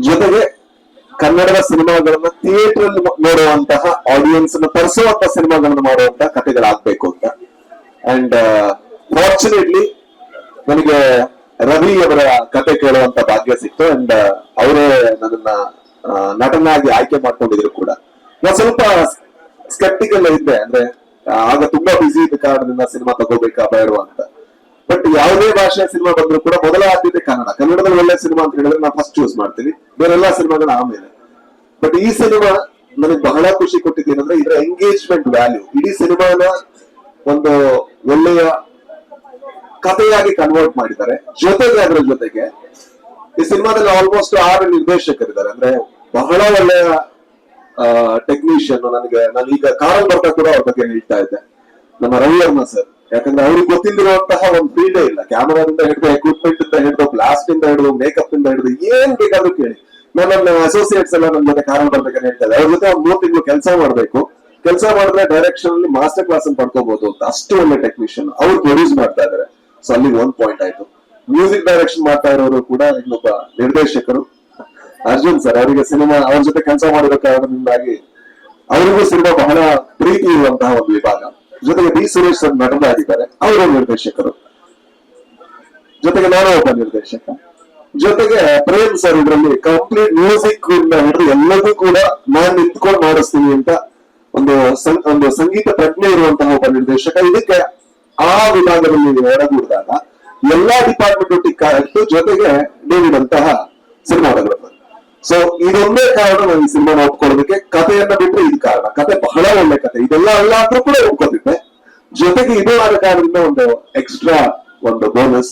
ಜೊತೆಗೆ ಕನ್ನಡದ ಸಿನಿಮಾಗಳನ್ನ ಥಿಯೇಟರ್ ಅಲ್ಲಿ ನೋಡುವಂತಹ ಆಡಿಯನ್ಸ್ ಅನ್ನು ತರಿಸುವಂತಹ ಸಿನಿಮಾಗಳನ್ನ ಮಾಡುವಂತಹ ಕಥೆಗಳಾಗ್ಬೇಕು ಅಂತ. ಅಂಡ್ ಫಾರ್ಚುನೇಟ್ಲಿ ನನಗೆ ರವಿ ಅವರ ಕತೆ ಕೇಳುವಂತ ಭಾಗ್ಯ ಸಿಕ್ತು. ಅಂಡ್ ಅವರೇ ನನ್ನ ನಟನಾಗಿ ಆಯ್ಕೆ ಮಾಡ್ಕೊಂಡಿದ್ರು ಕೂಡ. ನಾನು ಸ್ವಲ್ಪ ಸ್ಕೆಪ್ಟಿಕಲ್ ಇದ್ದೆ. ಅಂದ್ರೆ ಆಗ ತುಂಬಾ ಬಿಸಿ ಇದ್ದ ಕಾರಣದಿಂದ ಸಿನಿಮಾ ತಗೋಬೇಕಾ ಬೇಡವಾ ಅಂತ. ಬಟ್ ಯಾವುದೇ ಭಾಷೆಯ ಸಿನಿಮಾ ಬಂದರೂ ಕೂಡ ಮೊದಲ ಆದ್ಯತೆ ಕನ್ನಡ. ಕನ್ನಡದಲ್ಲಿ ಒಳ್ಳೆ ಸಿನಿಮಾ ಅಂತ ಹೇಳಿದ್ರೆ ನಾನು ಫಸ್ಟ್ ಚೂಸ್ ಮಾಡ್ತೀನಿ. ಬೇರೆಲ್ಲಾ ಸಿನಿಮಾಗಳ ಆಮೇಲೆ. ಬಟ್ ಈ ಸಿನಿಮಾ ನನಗೆ ಬಹಳ ಖುಷಿ ಕೊಟ್ಟಿದ್ದೇನೆಂದ್ರೆ ಇದರ ಎಂಗೇಜ್ಮೆಂಟ್ ವ್ಯಾಲ್ಯೂ ಇಡೀ ಸಿನಿಮಾನ ಒಂದು ಒಳ್ಳೆಯ ಕಥೆಯಾಗಿ ಕನ್ವರ್ಟ್ ಮಾಡಿದ್ದಾರೆ. ಜೊತೆಗೆ ಅದರ ಜೊತೆಗೆ ಈ ಸಿನಿಮಾದಲ್ಲಿ ಆಲ್ಮೋಸ್ಟ್ ಆರು ನಿರ್ದೇಶಕರಿದ್ದಾರೆ. ಅಂದ್ರೆ ಬಹಳ ಒಳ್ಳೆಯ ಟೆಕ್ನಿಷಿಯನ್ ನನಗೆ ನಾನು ಈಗ ಕಾರಲ್ ಬರ್ತಾ ಕೂಡ ಅವ್ರ ಬಗ್ಗೆ ಹೇಳ್ತಾ ಇದ್ದೆ. ನಮ್ಮ ರವಿವರ್ಮ ಸರ್ ಯಾಕಂದ್ರೆ ಅವ್ರಿಗೆ ಗೊತ್ತಿಲ್ಲದಿರುವಂತಹ ಒಂದು ಫೀಲ್ಡೇ ಇಲ್ಲ. ಕ್ಯಾಮರಾದಿಂದ ಹಿಡಿದು ಎಕ್ವಿಪ್ಮೆಂಟ್ ಇಂದ ಹಿಡಿದು ಬ್ಲಾಸ್ಟ್ ಇಂದ ಹಿಡಿದು ಮೇಕಪ್ ಇಂದ ಹಿಡಿದು ಏನ್ ಬೇಕಾದ್ರೂ ಕೇಳಿ. ನಾನು ನನ್ನ ಅಸೋಸಿಯೇಟ್ಸ್ ಎಲ್ಲ ನನ್ನ ಜೊತೆ ಕಾರಣ ಬರ್ಬೇಕಂತ ಹೇಳ್ತಾರೆ. ಅವ್ರ ಜೊತೆ ಒಂದು ಮೂರ್ ತಿಂಗಳು ಕೆಲಸ ಮಾಡ್ಬೇಕು. ಕೆಲಸ ಮಾಡಿದ್ರೆ ಡೈರೆಕ್ಷನ್ ಅಲ್ಲಿ ಮಾಸ್ಟರ್ ಕ್ಲಾಸ್ ಅನ್ನು ಪಡ್ಕೋಬಹುದು ಅಂತ ಅಷ್ಟು ಒಳ್ಳೆ ಟೆಕ್ನಿಷಿಯನ್ ಅವ್ರು ಪ್ರೊಡ್ಯೂಸ್ ಮಾಡ್ತಾ ಇದಾರೆ. ಸೊ ಅಲ್ಲಿ ಒಂದ್ ಪಾಯಿಂಟ್ ಆಯ್ತು. ಮ್ಯೂಸಿಕ್ ಡೈರೆಕ್ಷನ್ ಮಾಡ್ತಾ ಇರೋರು ಕೂಡ ಇನ್ನೊಬ್ಬ ನಿರ್ದೇಶಕರು. ಅರ್ಜುನ್ ಸರ್, ಅವರಿಗೆ ಸಿನಿಮಾ ಅವ್ರ ಜೊತೆ ಕೆಲಸ ಮಾಡಿರೋ ಕಾರಣದಿಂದಾಗಿ ಅವರಿಗೂ ಸಿನಿಮಾ ಬಹಳ ಪ್ರೀತಿ ಇರುವಂತಹ ಒಂದು ವಿಭಾಗ. ಜೊತೆಗೆ ಡಿ ಸುರೇಶ್ ಸರ್ ನಟನಾಗಿದ್ದಾರೆ ಅವರು ನಿರ್ದೇಶಕರು. ಜೊತೆಗೆ ನಾನು ಒಬ್ಬ ನಿರ್ದೇಶಕ. ಜೊತೆಗೆ ಪ್ರೇಮ್ ಸರ್ ಇದರಲ್ಲಿ ಕಂಪ್ಲೀಟ್ ಮ್ಯೂಸಿಕ್ ಹಿಡಿದು ಎಲ್ಲದೂ ಕೂಡ ನಾನ್ ನಿಂತ್ಕೊಂಡು ಮಾಡಿಸ್ತೀನಿ ಅಂತ ಒಂದು ಒಂದು ಸಂಗೀತ ಪ್ರಜ್ಞೆ ಇರುವಂತಹ ಒಬ್ಬ ನಿರ್ದೇಶಕ. ಇದಕ್ಕೆ ಆ ವಿಭಾಗದಲ್ಲಿ ಒಳಗೂಡಿದಾಗ ಎಲ್ಲಾ ಡಿಪಾರ್ಟ್ಮೆಂಟ್ ಒಟ್ಟಿಗೆ ಜೊತೆಗೆ ನೀಡಿದಂತಹ ಸಿನಿಮಾಗಳು ಸೊ ಇದೊಂದೇ ಕಾರಣ ನಾನು ಈ ಸಿನಿಮಾ ಒಪ್ಕೊಳ್ಳೋದಕ್ಕೆ ಕಥೆಯನ್ನ ಬಿಟ್ರೆ ಇದು ಕಾರಣ. ಕತೆ ಬಹಳ ಒಳ್ಳೆ ಕತೆ ಇದೆಲ್ಲ ಅಲ್ಲ ಕೂಡ ಒಪ್ಕೋತಿದ್ದೆ ಜೊತೆಗೆ ಇದು ಆದ ಕಾರಣದಿಂದ ಒಂದು ಎಕ್ಸ್ಟ್ರಾ ಒಂದು ಬೋನಸ್